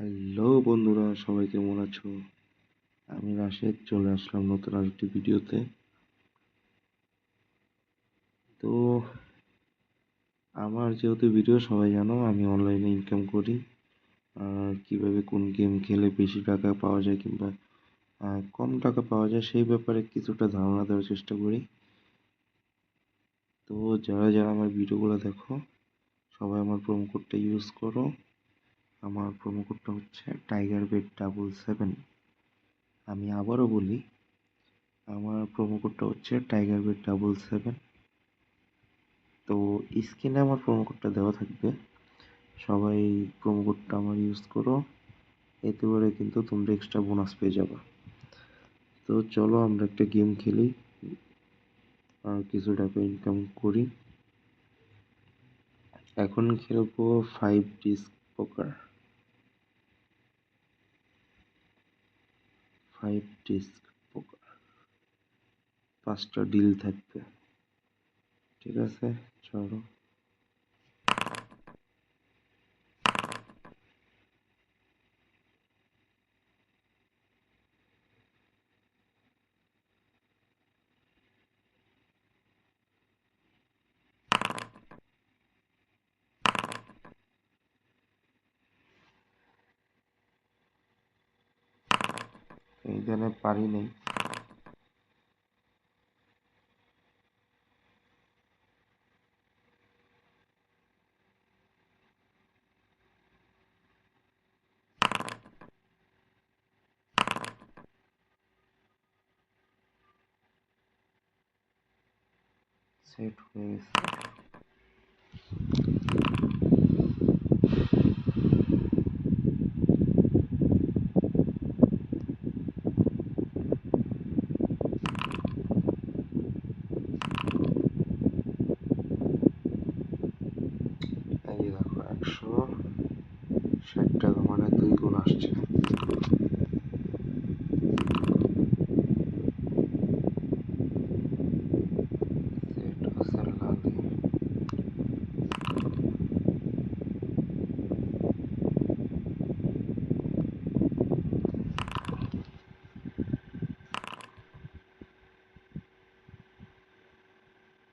Hello বন্ধুরা, সবাই কেমন আছো? আমি রাশেদ, চলে আসলাম নতুন আরেকটি ভিডিওতে। তো, আমার যেহেতু ভিডিও, সবাই জানো আমি অনলাইনে ইনকাম করি। আর কীভাবে কোন গেম খেলে বেশি টাকা পাওয়া যায় কিংবা কম টাকা পাওয়া যায়, সেই ব্যাপারে কিছুটা ধারণা দেওয়ার চেষ্টা করি। তো, যারা যারা আমার ভিডিওগুলো দেখো, সবাই আমার প্রোমো কোডটা ইউজ করো। আমার প্রোমো কোডটা হচ্ছে টাইগার বেড ডাবল সেভেন আমি আবারও বলি, আমার প্রোমো কোডটা হচ্ছে টাইগার বেড ডাবল সেভেন তো স্ক্রিনে আমার প্রোমো কোডটা দেওয়া থাকবে। সবাই প্রোমো কোডটা আমার ইউজ করো। এতে করে কিন্তু তোমরা এক্সট্রা বোনাস পেয়ে যাবে। তো চলো আমরা একটা গেম খেলি। আর কিছু টাকা ইনকাম করি। এখন খেলব five dice poker five dice poker পাঁচটা ডিল থাকবে। ঠিক আছে? চলো। এইখানে পারি নেই সেট হয়ে গেছে এই দেখো একশো ষাট টাকা মানে দুই গুণ আসছে।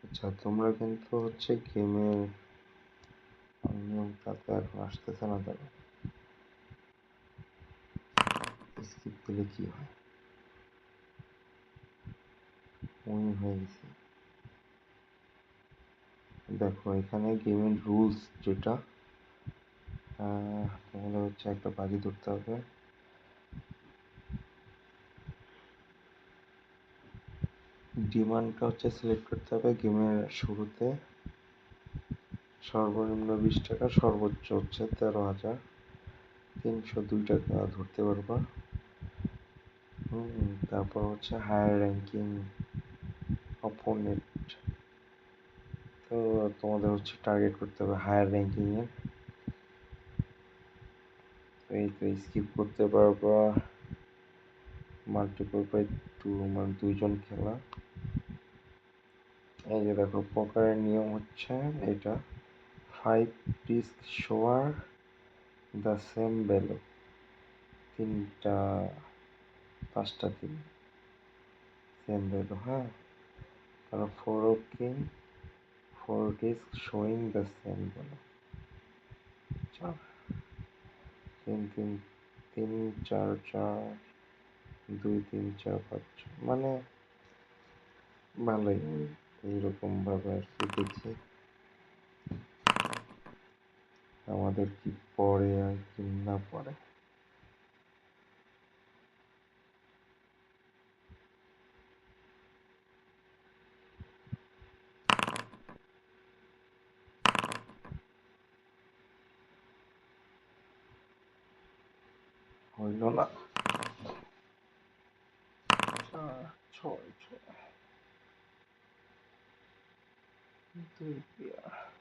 আচ্ছা তোমরা কিন্তু হচ্ছে গেমের নিয়মটা তো এখন আসতেছে না তারা স্কিপ দিলে কি হয় উইন হয়ে গেছে দেখো, এখানে গেমের রুলস যেটা তোমাদের হচ্ছে একটা বাজি ধরতে হবে। ডিমান্ডটা হচ্ছে সিলেক্ট করতে হবে গেমের শুরুতে। সর্বনিম্ন বিশ টাকা, সর্বোচ্চ হচ্ছে তেরো হাজার। তিনশো দুই টাকা ধরতে পারবা। তারপর হচ্ছে হায়ার র্যাঙ্কিং অপোনেন্ট তো তোমাদের হচ্ছে টার্গেট করতে হবে হায়ার র্যাঙ্কিংয়ে এই তো স্কিপ করতে পারবা মাল্টিপল বাই টু মানে দুইজন খেলা এই যে দেখো পকারের নিয়ম হচ্ছে এটা ফাইভ ডিস্ক শোয়ার দ্য সেম ভ্যালু তিনটা পাঁচটা দিন। সেম হ্যাঁ কারণ four of king four dice showing the same value চার। তিন তিন তিন, চার চার, দুই, তিন, চার, পাঁচ, ছ। মানে ভালোই। এইরকম ভাবে আর কি দেখি। আমাদের কি পড়ে আর কি না পড়ে। হইল না ছয় ছয় দুই পেয়ার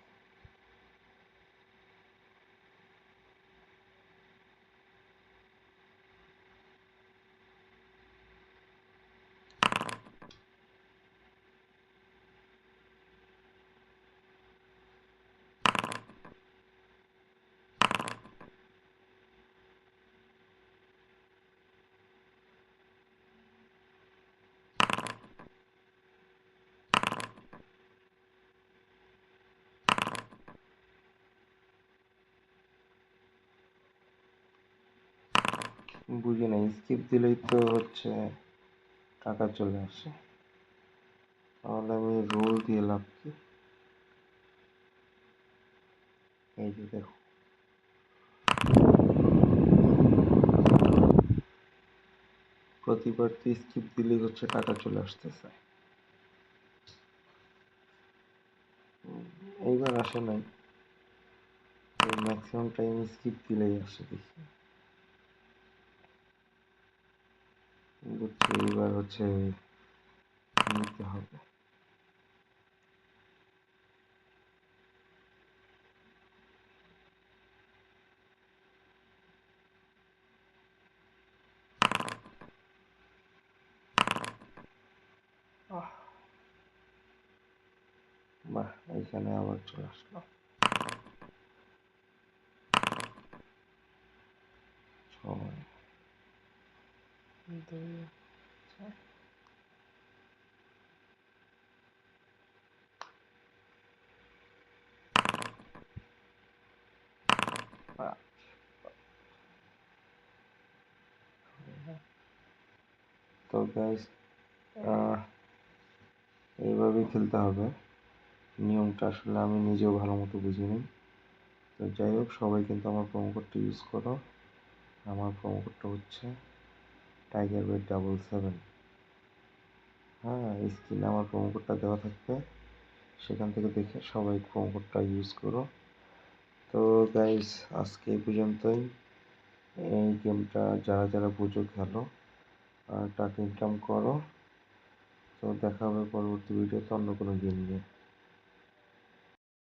বুঝি নাই স্কিপ দিলেই তো হচ্ছে টাকা চলে আসে। তাহলে আমি রোল দিয়ে লাভ কি? এই যে দেখো। প্রতিবার তো স্কিপ দিলেই হচ্ছে টাকা চলে আসতেছে। এইবার আসে নাই। ম্যাক্সিমাম টাইম স্কিপ দিলেই আসে দেখি। এবার হচ্ছে নিতে হবে। বাহ এইখানে আবার চলে আসলো ছয়। দুই। চার পাঁচ তো গাইস এইভাবেই খেলতে হবে। নিয়মটা আসলে আমি নিজেও ভালো মতো বুঝিনি তো যাই হোক, সবাই কিন্তু আমার প্রোমো কোডটা ইউজ করো। আমার প্রোমো কোডটা হচ্ছে টাইগার বেড ডাবল সেভেন হ্যাঁ স্ক্রিনে আমার প্রোমো কোডটা দেওয়া থাকবে। সেখান থেকে দেখে সবাই প্রোমো কোডটা ইউজ করো। তো গাইস আজকে এই পর্যন্তই। এই গেমটা যারা যারা বুঝো খেলো, আর টাকা ইনকাম করো। তো দেখা হবে পরবর্তী ভিডিওতে অন্য কোনো গেম নিয়ে।